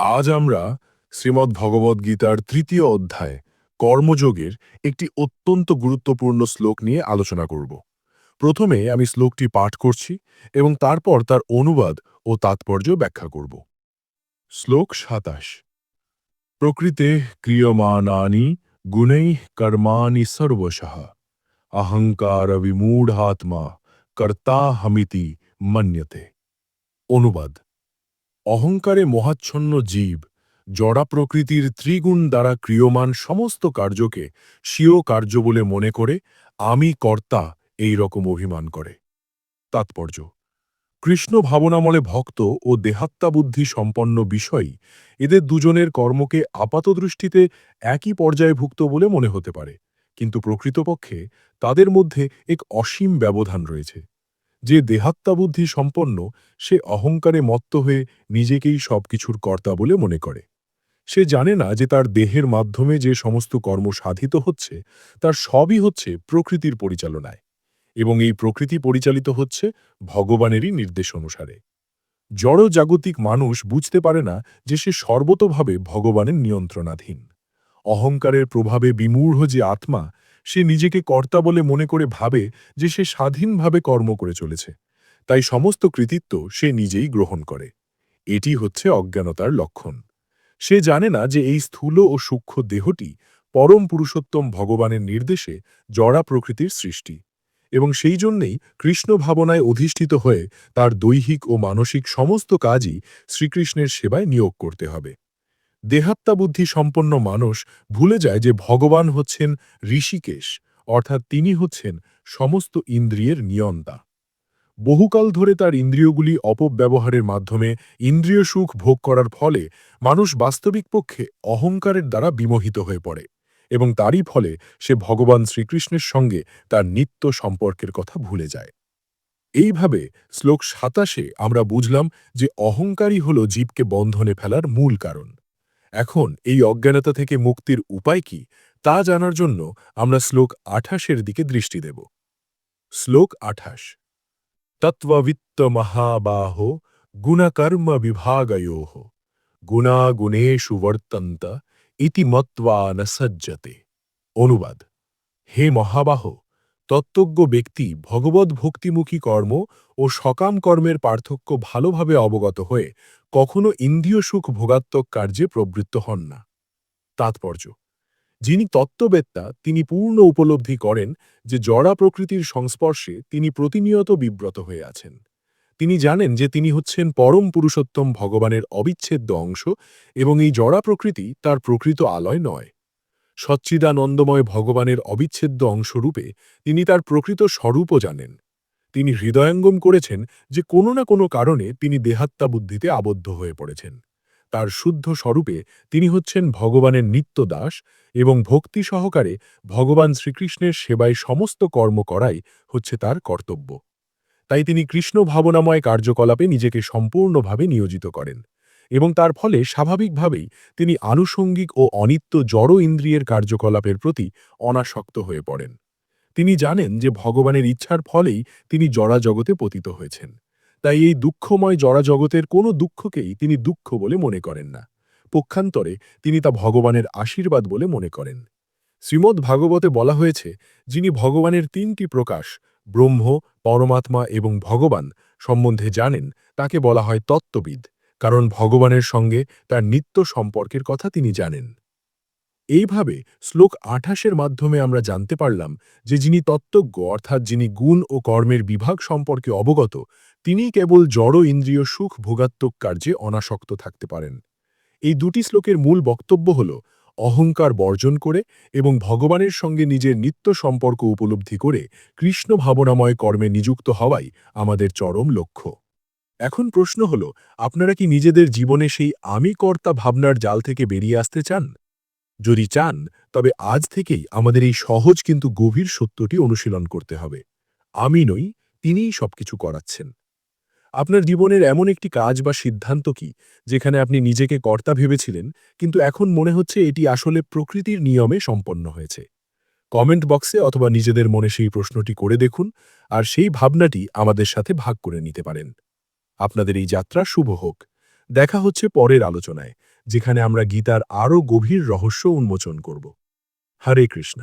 আজ আমরা শ্রীমদ্ ভগবদ্ গীতার তৃতীয় অধ্যায়, কর্মযোগের একটি অত্যন্ত গুরুত্বপূর্ণ শ্লোক নিয়ে আলোচনা করব। প্রথমে আমি শ্লোকটি পাঠ করছি এবং তারপর তার অনুবাদ ও তাৎপর্য ব্যাখ্যা করব। শ্লোক সাতাশ। প্রকৃতে ক্রিয়মাণানি গুণৈ কর্মাণি সর্বশঃ। অহংকার বিমূঢ়াত্মা কর্তা হমিতি মন্যতে। অনুবাদ। অহংকারে মহাচ্ছন্ন জীব, জড়া প্রকৃতির ত্রিগুণ দ্বারা ক্রিয়মান সমস্ত কার্যকে স্বীয় কার্য বলে মনে করে আমি কর্তা এই রকম অভিমান করে। তাৎপর্য, কৃষ্ণ ভাবনামলে ভক্ত ও দেহাত্মাবুদ্ধি সম্পন্ন বিষয়ই এদের দুজনের কর্মকে আপাতদৃষ্টিতে একই পর্যায়ভুক্ত বলে মনে হতে পারে, কিন্তু প্রকৃতপক্ষে তাদের মধ্যে এক অসীম ব্যবধান রয়েছে। যে দেহাত্মাবুদ্ধি সম্পন্ন, সে অহংকারে মত্ত হয়ে নিজেকেই সবকিছুর কর্তা বলে মনে করে। সে জানে না যে তার দেহের মাধ্যমে যে সমস্ত কর্ম সাধিত হচ্ছে, তার সবই হচ্ছে প্রকৃতির পরিচালনায় এবং এই প্রকৃতি পরিচালিত হচ্ছে ভগবানেরই নির্দেশ অনুসারে। জড় জাগতিক মানুষ বুঝতে পারে না যে সে সর্বতভাবে ভগবানের নিয়ন্ত্রণাধীন। অহংকারের প্রভাবে বিমূঢ় যে আত্মা সে নিজেকে কর্তা বলে মনে করে ভাবে যে সে স্বাধীনভাবে কর্ম করে চলেছে। তাই সমস্ত কৃতিত্ব সে নিজেই গ্রহণ করে। এটি হচ্ছে অজ্ঞানতার লক্ষণ। সে জানে না যে এই স্থূল ও সূক্ষ্ম দেহটি পরম পুরুষোত্তম ভগবানের নির্দেশে জড়া প্রকৃতির সৃষ্টি। এবং সেই জন্যেই কৃষ্ণ ভাবনায় অধিষ্ঠিত হয়ে তার দৈহিক ও মানসিক সমস্ত কাজই শ্রীকৃষ্ণের সেবায় নিয়োগ করতে হবে। দেহাত্মাবুদ্ধি সম্পন্ন মানুষ ভুলে যায় যে ভগবান হচ্ছেন ঋষিকেশ, অর্থাৎ তিনি হচ্ছেন সমস্ত ইন্দ্রিয়ের নিয়ন্তা। বহুকাল ধরে তার ইন্দ্রিয়গুলি অপব্যবহারের মাধ্যমে ইন্দ্রিয় সুখ ভোগ করার ফলে মানুষ বাস্তবিক পক্ষে অহংকারের দ্বারা বিমোহিত হয়ে পড়ে এবং তারই ফলে সে ভগবান শ্রীকৃষ্ণের সঙ্গে তার নিত্য সম্পর্কের কথা ভুলে যায়। এইভাবে শ্লোক সাতাশে আমরা বুঝলাম যে অহংকারই হল জীবকে বন্ধনে ফেলার মূল কারণ। এখন এই অজ্ঞানতা থেকে মুক্তির উপায় কি, তা জানার জন্য আমরা শ্লোক আঠাশের দিকে দৃষ্টি দেব। শ্লোক আঠাশ। তত্ত্ববিত্ত মহাবাহ গুণকর্ম বিভাগয়ো গুণাগুণেষু বর্তন্ত ইতি ন সজ্জতে। অনুবাদ। হে মহাবাহ, তত্ত্বজ্ঞ ব্যক্তি ভগবত ভক্তিমুখী কর্ম ও সকাম কর্মের পার্থক্য ভালোভাবে অবগত হয়ে কখনো ইন্দ্রিয় সুখ ভোগাত্মক কার্যে প্রবৃত্ত হন না। তাৎপর্য, যিনি তত্ত্ববেত্তা, তিনি পূর্ণ উপলব্ধি করেন যে জড়া প্রকৃতির সংস্পর্শে তিনি প্রতিনিয়ত বিব্রত হয়ে আছেন। তিনি জানেন যে তিনি হচ্ছেন পরম পুরুষোত্তম ভগবানের অবিচ্ছেদ্য অংশ এবং এই জড়া প্রকৃতি তার প্রকৃত আলয় নয়। সচ্চিদানন্দময় ভগবানের অবিচ্ছেদ্য অংশরূপে তিনি তার প্রকৃত স্বরূপও জানেন। তিনি হৃদয়ঙ্গম করেছেন যে কোনো না কোনো কারণে তিনি দেহাত্মা বুদ্ধিতে আবদ্ধ হয়ে পড়েছেন। তার শুদ্ধ স্বরূপে তিনি হচ্ছেন ভগবানের নিত্য দাস এবং ভক্তি সহকারে ভগবান শ্রীকৃষ্ণের সেবায় সমস্ত কর্ম করাই হচ্ছে তার কর্তব্য। তাই তিনি কৃষ্ণ ভাবনাময় কার্যকলাপে নিজেকে সম্পূর্ণভাবে নিয়োজিত করেন এবং তার ফলে স্বাভাবিকভাবেই তিনি আনুষঙ্গিক ও অনিত্য জড় ইন্দ্রিয়ের কার্যকলাপের প্রতি অনাসক্ত হয়ে পড়েন। তিনি জানেন যে ভগবানের ইচ্ছার ফলেই তিনি জড়া জগতে পতিত হয়েছেন। তাই এই দুঃখময় জড়া জগতের কোনো দুঃখকেই তিনি দুঃখ বলে মনে করেন না। পক্ষান্তরে তিনি তা ভগবানের আশীর্বাদ বলে মনে করেন। শ্রীমদ্ ভাগবতে বলা হয়েছে, যিনি ভগবানের তিনটি প্রকাশ, ব্রহ্ম, পরমাত্মা এবং ভগবান, সম্বন্ধে জানেন, তাকে বলা হয় তত্ত্ববিদ, কারণ ভগবানের সঙ্গে তার নিত্য সম্পর্কের কথা তিনি জানেন। এইভাবে শ্লোক আঠাশের মাধ্যমে আমরা জানতে পারলাম যে যিনি তত্ত্বজ্ঞ, অর্থাৎ যিনি গুণ ও কর্মের বিভাগ সম্পর্কে অবগত তিনি কেবল জড় ইন্দ্রিয় সুখ ভোগাত্মক কার্যে অনাসক্ত থাকতে পারেন। এই দুটি শ্লোকের মূল বক্তব্য হল অহংকার বর্জন করে এবং ভগবানের সঙ্গে নিজের নিত্য সম্পর্ক উপলব্ধি করে কৃষ্ণ ভাবনাময় কর্মে নিযুক্ত হওয়াই আমাদের চরম লক্ষ্য। এখন প্রশ্ন হল, আপনারা কি নিজেদের জীবনে সেই আমি কর্তা ভাবনার জাল থেকে বেরিয়ে আসতে চান? যদি চান, তবে আজ থেকেই আমাদের এই সহজ কিন্তু গভীর সত্যটি অনুশীলন করতে হবে। আমি নই, তিনিই সবকিছু করাচ্ছেন। আপনার জীবনের এমন একটি কাজ বা সিদ্ধান্ত কি, যেখানে আপনি নিজেকে কর্তা ভেবেছিলেন, কিন্তু এখন মনে হচ্ছে এটি আসলে প্রকৃতির নিয়মে সম্পন্ন হয়েছে? কমেন্ট বক্সে অথবা নিজেদের মনে সেই প্রশ্নটি করে দেখুন, আর সেই ভাবনাটি আমাদের সাথে ভাগ করে নিতে পারেন। আপনাদের এই যাত্রা শুভ হোক। দেখা হচ্ছে পরের আলোচনায়। যেখানে আমরা গীতার আরও গভীর রহস্য উন্মোচন করব। হরে কৃষ্ণ।